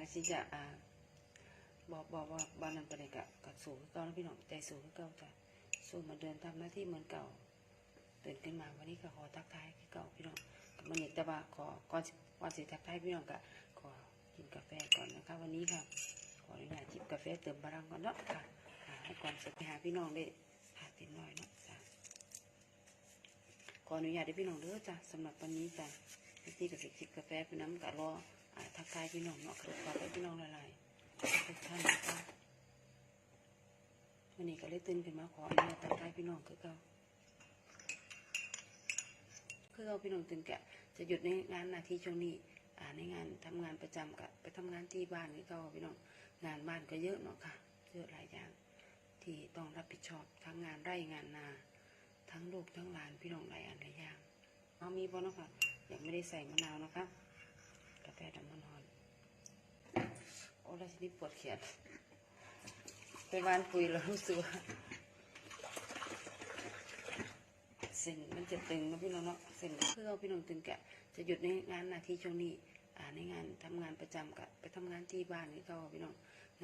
การที่จะอ่าบอกบอกว่าบ้านนั้นไปเลยกะกับสูงเก่าแล้วพี่น้องใจสูงคือเก่าจ้ะสู้มาเดินทำหน้าที่เหมือนเก่าตื่นขึ้นมาวันนี้ก็ขอทักทายคือเก่าพี่น้องกับมันนี่แต่ว่าขอก่อนสิก่อนสิทักทายพี่น้องก็ขอกินกาแฟก่อนนะคะวันนี้ค่ะขออนุญาตจิบกาแฟเติมพลังก่อนเนาะค่ะให้ก่อนสิไปหาพี่น้องได้หาติดหน่อยเนาะจ้ะขออนุญาตให้พี่น้องเด้อจ้ะสำหรับวันนี้จ้ะที่กับสิบสิบกาแฟพี่น้ำกะรอ ทักทายพี่น้องเนาะขอขอให้พี่น้องหลายๆทุกท่านนะคะวันนี้ก็เลยตื่นขึ้นมาขออนุญาตทักทายพี่น้องคือเก่าคือเราพี่น้องตื่นแกะจะหยุดในงานนาทีช่วงนี้อ่าในงานทำงานประจำกะไปทำงานที่บ้านคือเก่าพี่น้องงานบ้านก็เยอะเนาะค่ะ เยอะหลายอย่าง ที่ต้องรับผิดชอบทั้งงานไร่งานนาทั้งลูกทั้งหลานพี่น้องหลายอันหลายอย่างเอามีบ่เนาะค่ะยังไม่ได้ใส่มะนาวนะคะกาแฟด อนโอ้แล้วทีนี้ปวดแขนไปวานปุยแล้วรู้สึกว่าเส้นมันจะตึงนะพี่น้องเนาะเส้นเพื่อพี่น้องตึงแกะจะหยุดในงานหน้าที่ช่วงนี้อ่าในงานทำงานประจำกะไปทำงานที่บ้านนี่ก็พี่น้อง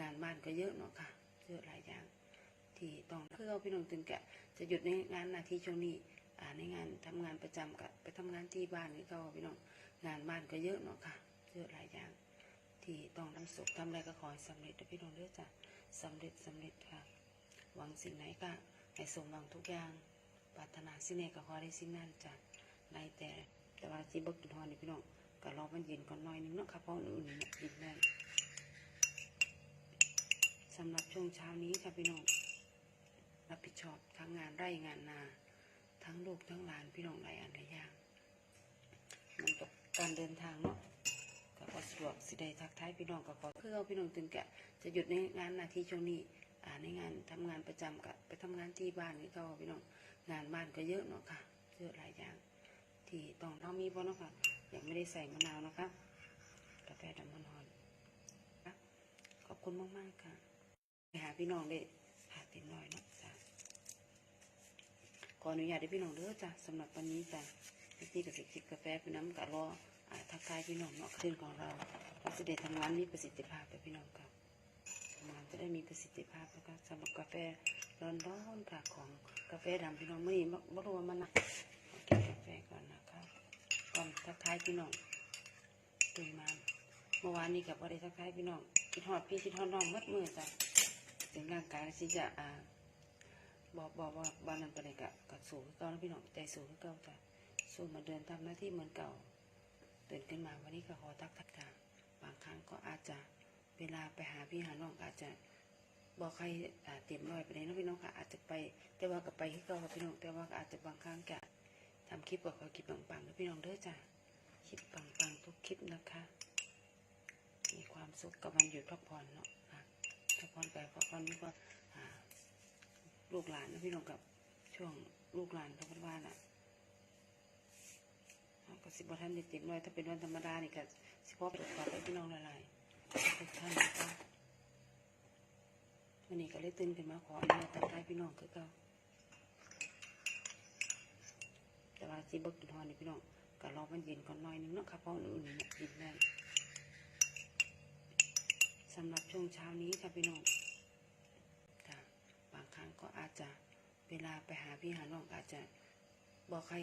งานบ้านก็เยอะเนาะค่ะเยอะหลายอย่าง ที่ต้องเพื่อพี่น้องตึงแกะจะหยุดในงานหน้าที่ช่วงนี้อ่าในงานทำงานประจำกับไปทำงานที่บ้านนี่ก็พี่น้องงานบ้านก็เยอะเนาะค่ะเยอะหลายอย่าง ที่ต้องทำสุขทำอะไรก็ขอให้สำเร็จนะพี่น้องเด้อจ้ะสำเร็จสำเร็จค่ะ หวังสิ่งไหนก็ให้สมหวังทุกอย่างปรารถนาสิ่งไหนก็ขอได้สิ่งนั้นจ้ะในแต่แต่ว่าที่บกินทอนนี่พี่น้องก็รอมันเย็นก่อนหน่อยนึงเนาะค่ะเพราะอุ่นๆเนี่ยกินได้สำหรับช่วงเช้านี้ค่ะพี่น้องรับผิดชอบทั้งงานไร่งานนา ทั้งลูกทั้งหลานพี่น้องหลายอันหลายอย่างมันกับการเดินทางเนาะ ก็ขอสะดวกสิได้ทักทายพี่น้องก็ขอเพื่อเอาพี่น้องตึงแกะจะหยุดในงานหน้าที่ช่วงนี้อ่าในงานทำงานประจำกับไปทำงานที่บ้านนี่ก็พี่น้องงานบ้านก็เยอะเนาะค่ะเยอะหลายอย่าง ที่ต้องเรามีบ่เนาะค่ะยังไม่ได้ใส่มะนาวนะคะกาแฟดำมันฮอนค่ะขอบคุณมากๆค่ะไปหาพี่น้องได้หาติดหน่อยเนาะจ้ะขออนุญาตให้พี่น้องเด้อจ้ะสำหรับวันนี้จ้ะที่กับสิบสิบกาแฟพี่น้ำกะรออ่า ทักทายพี่น้องเนาะคืนของเราเราจะได้ทำงานมีประสิทธิภาพไปพี่น้องครับทำงานจะได้มีประสิทธิภาพนะคะสำหรับกาแฟร้อนๆค่ะของกาแฟดำพี่น้องไม่ไม่รู้ว่ามันนะเกินกาแฟก่อนนะคะก่อนทักทายพี่น้องตื่นมาเมื่อวานนี้กับว่าได้ทักทายพี่น้องคิดฮอดพี่คิดฮอดน้องมัดมือจ้ะถึงร่างกายที่จะอ่าบอกบอกว่าบ้านนั้นไปเลยกะกับสูงคือเก่าแล้วพี่น้องใจสูงคือเก่าจ้ะสู้มาเดินทำหน้าที่เหมือนเก่า ตื่นขึ้นมาวันนี้ก็ขอทักทักทางบางครั้งก็อาจจะเวลาไปหาพี่หาน้องอาจจะบอกใครเตรียมรอยไปเลยเนาะพี่น้องค่ะอาจจะไป แต่ว่าก็ไปที่เก่าพี่น้องแต่ว่าอาจจะบางครั้งกะทำคลิปก็ขอคลิปปังๆนะพี่น้องเด้อจ้ะคลิปปังๆทุกคลิปนะคะ มีความสุขกับวันหยุดพักผ่อนเนาะพักผ่อนไปพักผ่อนนี่ก็อ่าลูกหลานนะพี่น้องกับช่วงลูกหลานเขาพูดว่าน่ะ ก็สิบวันท่านเด็กๆน้อยถ้าเป็นวันธรรมดานี่ก็สิพ่อไปขอไปพี่น้องหลายทุกท่านนะคะวันนี้ก็เลยตื่นขึ้นมาขออนุญาตทักทายพี่น้องคือเก่าแต่ว่าสิบกินทอนนี่พี่น้องก็รอมันเย็นก่อนหน่อยนึงเนาะค่ะเพราะอุ่นๆเนี่ยกินได้สำหรับช่วงเช้านี้ค่ะพี่น้องค่ะบางครั้งก็อาจจะเวลาไปหาพี่หาน้องอาจจะ บอกใคร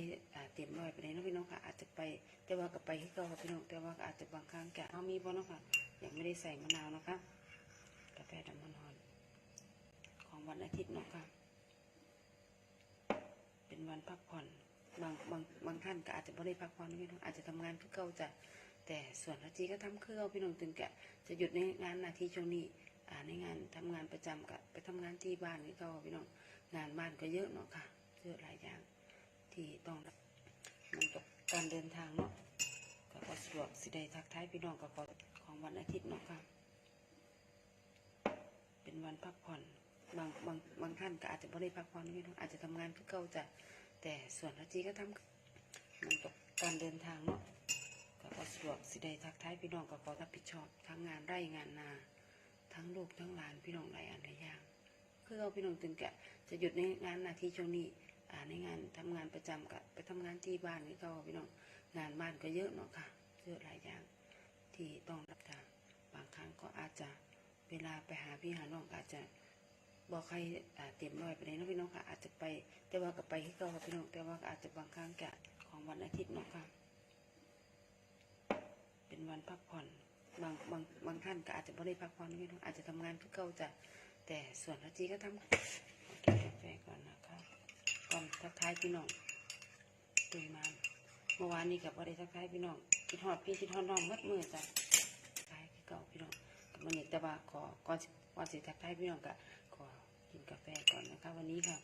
เตรียมรอยไปเลยเนาะพี่น้องค่ะอาจจะไป แต่ว่าก็ไปที่เก่าพี่น้องแต่ว่าอาจจะบางครั้งแกเอามีบ่เนาะค่ะยังไม่ได้ใส่มะนาวนะคะกาแฟดำมันฮอนของวันอาทิตย์เนาะค่ะ เป็นวันพักผ่อนบางบางบางท่านก็อาจจะไม่ได้พักผ่อนนะพี่น้องอาจจะทำงานคือเก่าจ้ะแต่ส่วนอาจีก็ทำคือเก่าพี่น้องตึงแกจะหยุดในงานนาทีช่วงนี้อ่าในงานทำงานประจำกับไปทำงานที่บ้านนี่ก็พี่น้องงานบ้านก็เยอะเนาะค่ะเยอะหลายอย่าง ที่ต้องมันกับการเดินทางเนาะก็ขอสะดวกสิได้ทักทายพี่น้องก็ขอของวันอาทิตย์เนาะค่ะ เป็นวันพักผ่อนบางบางบางท่านก็อาจจะไม่ได้พักผ่อนนะพี่น้องอาจจะทำงานคือเก่าจะแต่ส่วนอาจีก็ทำมันกับการเดินทางเนาะก็ขอสะดวกสิได้ทักทายพี่น้องก็ขอรับผิดชอบทั้งงานไร่งานนาทั้งลูกทั้งหลานพี่น้องหลายอันหลายอย่างคือเอาพี่น้องตึงแกะจะหยุดในงานนาทีช่วงนี้อ่ ในงานทำงานประจำกับไปทำงานที่บ้านนี่ก็พี่น้องงานบ้านก็เยอะเนาะค่ะเยอะหลายอย่างที่ต้องรับทางบางครั้งก็อาจจะเวลาไปหาพี่หาน้องอาจจะบอกใครเตรียมน้อยไปเลยนะพี่น้องค่ะอาจจะไปแต่ว่าก็ไปที่เก่าพี่น้องแต่ว่าอาจจะบางครั้งกะของวันอาทิตย์เนาะค่ะเป็นวันพักผ่อนบางบางบางท่านก็อาจจะไม่ได้พักผ่อนพี่น้องอาจจะทำงานที่เก่าจ้ะแต่ส่วนอาจีก็ทำขอกินกาแฟก่อนนะคะ ก่อนทักทายพี่น้องตื่นมาเมื่อวานนี้กับว่าได้ทักทายพี่น้องคิดฮอดพี่คิดฮอดน้องมัดมือจ้ะทักทายเก่าพี่น้องกับมันนี่แต่ว่าขอก่อนก่อนสิทักทายพี่น้องก็ขอกินกาแฟก่อนนะคะ วันนี้ค่ะ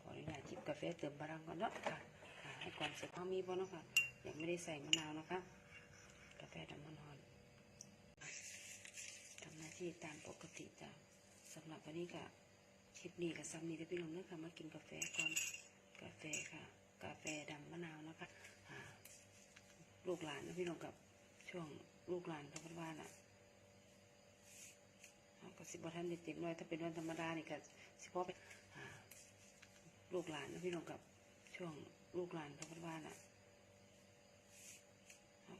ขออนุญาตจิบกาแฟเติมพลังก่อนเนาะค่ะให้ความสุขเขามีบ่เนาะค่ะยังไม่ได้ใส่มะนาวนะคะ กาแฟดำมันฮอนทำหน้าที่ตามปกติจ้ะสำหรับวันนี้ก็คลิปนี้กับซัมนี่ได้พี่น้องเนื้อค่ะมากินกาแฟก่อน กาแฟค่ะ กาแฟดำมะนาวนะคะลูกหลานนะพี่น้องกับช่วงลูกหลานเขาพูดว่าน่ะอ่าก็สิบวันท่านได้เต็มร้อยถ้าเป็นวันธรรมดานี่ก็สิพ่อไปลูกหลานนะพี่น้องกับช่วงลูกหลานเขาพูดว่าน่ะ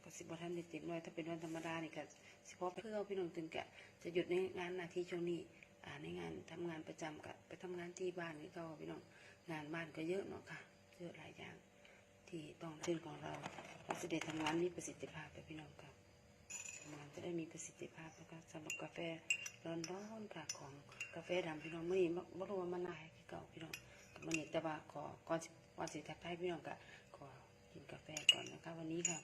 ก็สิบวันท่านได้เต็มร้อยถ้าเป็นวันธรรมดานี่ก็สิพ่อเพื่อพี่น้องตึงแกะจะหยุดในงานหน้าที่ช่วงนี้อ่าในงานทำงานประจำกับไปทำงานที่บ้านนี่ก็พี่น้อง งานบ้านก็เยอะเนาะค่ะเยอะหลายอย่าง ที่ต้องชื่นของเราเราจะได้ทำงานมีประสิทธิภาพไปพี่น้องค่ะทำงานจะได้มีประสิทธิภาพแล้วก็สำหรับกาแฟร้อนๆค่ะของกาแฟดำพี่น้องไม่ไม่รู้ว่ามันนายเก่าพี่น้องมันนี่แต่ว่าขอก่อนก่อนสิทักทายพี่น้องก็ขอกินกาแฟก่อนนะคะ วันนี้ค่ะ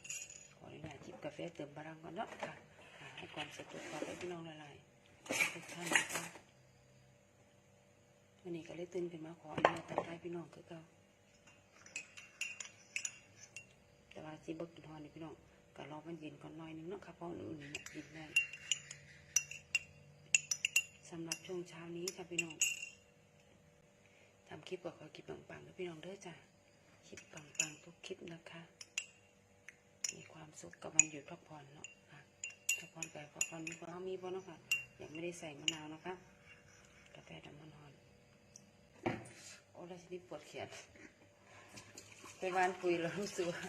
ขออนุญาตจิบกาแฟเติมพลังก่อนเนาะค่ะให้ความสะดวกขอให้พี่น้องละลายทุกท่านนะคะ วันนี้ก็เลยตื่นขึ้นมาขออนุญาตทักทายพี่น้องคือเก่าแต่ว่าจีบกินฮอนนี่พี่น้องก็รอมันเย็นก่อนหน่อยนึงเนาะค่ะเพราะอุ่นๆเนี่ยกินได้สำหรับช่วงเช้านี้ค่ะพี่น้องทำคลิปก็ขอคลิปปังๆนะพี่น้องเด้อจ้ะคลิปปังๆทุกคลิปนะคะ มีความสุขกับวันหยุดพักผ่อนเนาะค่ะพักผ่อนไปพักผ่อนมีความมีบ่เนาะค่ะยังไม่ได้ใส่มะนาวนะคะกาแฟดำมันฮอน แล้วทีนี้ปวดแขนไปวานปุยแล้วรู้สึกว่า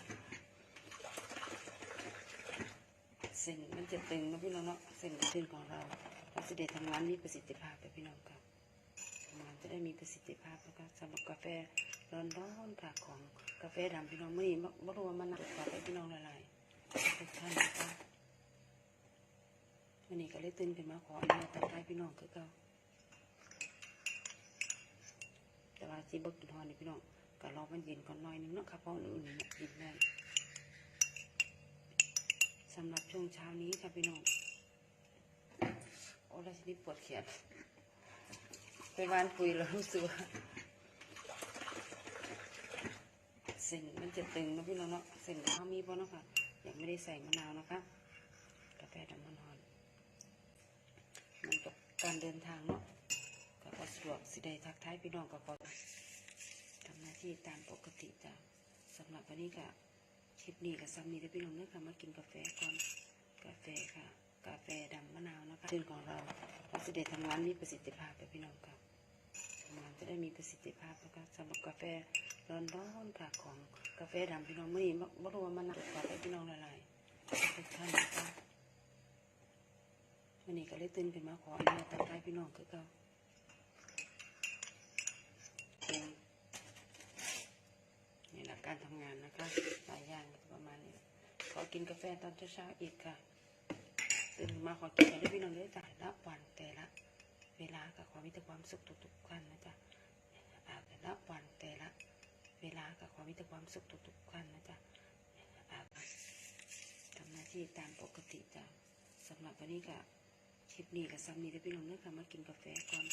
เส้นมันจะตึงนะพี่น้องเนาะเส้นตึงของเราเราจะได้ทำงานมีประสิทธิภาพไปพี่น้องค่ะทำงานจะได้มีประสิทธิภาพแล้วก็สำหรับกาแฟร้อนๆค่ะของกาแฟดำพี่น้องไม่ไม่ไม่รู้ว่ามันหนักกว่าไปพี่น้องละลายทุกท่านนะคะวันนี้ก็เลยตื่นขึ้นมาขออนุญาตทักทายพี่น้องคือเก่าาจีบกินฮอนนี่พี่น้องก็รอมันเย็นก่อนหน่อยนึงเนาะค่ะเพราะอุ่นๆเนี่ยกินได้สำหรับช่วงเช้านี้ค่ะพี่น้องโอ้แล้วทีนี้ปวดแขนไปวานปุยแล้วรู้สึกว่าเส้นมันจะตึงนะพี่น้องเนาะเส้นข้าวมีบ่เนาะค่ะยังไม่ได้ใส่มะนาวนะคะกาแฟดำมันฮอนมันกับการเดินทางเนาะ ก็ขอสะดวกสิได้ทักทายพี่น้องก็ขอทำหน้าที่ตามปกติจ้ะสำหรับวันนี้ก็คลิปนี้กับซัมนี่ได้พี่น้องเนื้อค่ะมากินกาแฟก่อนกาแฟค่ะ กาแฟดำมะนาวนะคะชื่นของเราเราจะได้ทำงานมีประสิทธิภาพไปพี่น้องค่ะทำงานจะได้มีประสิทธิภาพแล้วก็สำหรับกาแฟร้อนๆค่ะของกาแฟดำพี่น้องมื่อนี้ไม่รู้ว่ามันหนักกว่าไปพี่น้องละลายทุกท่านนะคะวันนี้ก็เลยตื่นขึ้นมาขออนุญาตทักทายพี่น้องคือเก่า นี่แหละ การทำงานนะคะหลายอย่างประมาณนี้ ขอกินกาแฟตอนเช้าๆอีกค่ะตื่นมาขอกินกันด้พี่น้องได้จ้ะรับวันแต่ละ เวลากับความมีแต่ความสุขทุกๆขั้นนะจ๊ะอาบรับวันแต่ละ เวลากับความมีแต่ความสุขทุกๆขั้นนะจ๊ะอาบทำหน้าที่ตามปกติจ้ะสำหรับวันนี้ก็คลิปนี้กับซัมนี่ได้พี่น้องเนื้อค่ะมากินกาแฟก่อน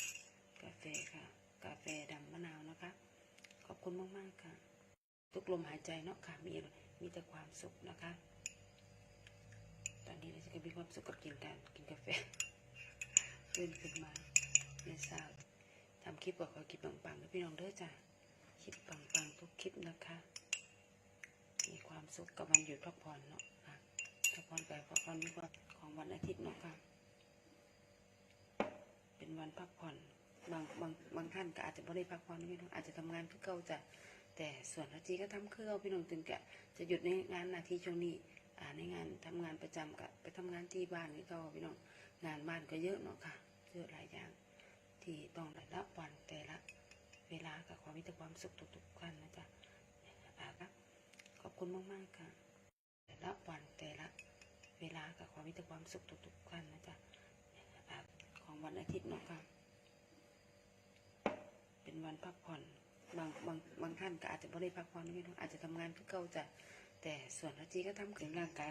กาแฟค่ะ กาแฟดำมะนาวนะคะ ขอบคุณมาก ๆ ค่ะ ทุกลมหายใจเนาะค่ะมีมีแต่ความสุขนะคะ ตอนนี้เราจะมีความสุขกับกินการกินกาแฟตื่นขึ้นมาในเช้าทำคลิปกับขอคลิปปังๆกับพี่น้องเด้อจ้ะคลิปปังๆทุกคลิปนะคะ มีความสุขกับวันหยุดพักผ่อนเนาะค่ะพักผ่อนไปพักผ่อนดีกว่าของวันอาทิตย์เนาะค่ะ เป็นวันพักผ่อนบางบางบางท่านก็อาจจะไม่ได้พักผ่อนนะพี่น้องอาจจะทำงานคือเก่าจ้ะ แต่ส่วนอาจีก็ทำคือเอาพี่น้องตึงแกะจะหยุดในงานนาทีช่วงนี้อ่าในงานทำงานประจำกับไปทำงานที่บ้านคือเก่าพี่น้องงานบ้านก็เยอะเนาะค่ะเยอะหลายอย่าง ที่ต้องได้รับวันแต่ละเวลากับความมีแต่ความสุขทุกๆกันนะจ๊ะอ่าครับขอบคุณมากๆค่ะแต่ละวันแต่ละเวลากับความมีแต่ความสุขทุกๆกันนะจ๊ะอาของวันอาทิตย์เนาะค่ะเป็นวันพักผ่อน บางบางบางท่านก็อาจจะไม่ได้พักผ่อนด้วยเนาะอาจจะทำงานทุกเก่าจ้ะแต่ส่วนพระจีก็ทำถึงร่างกาย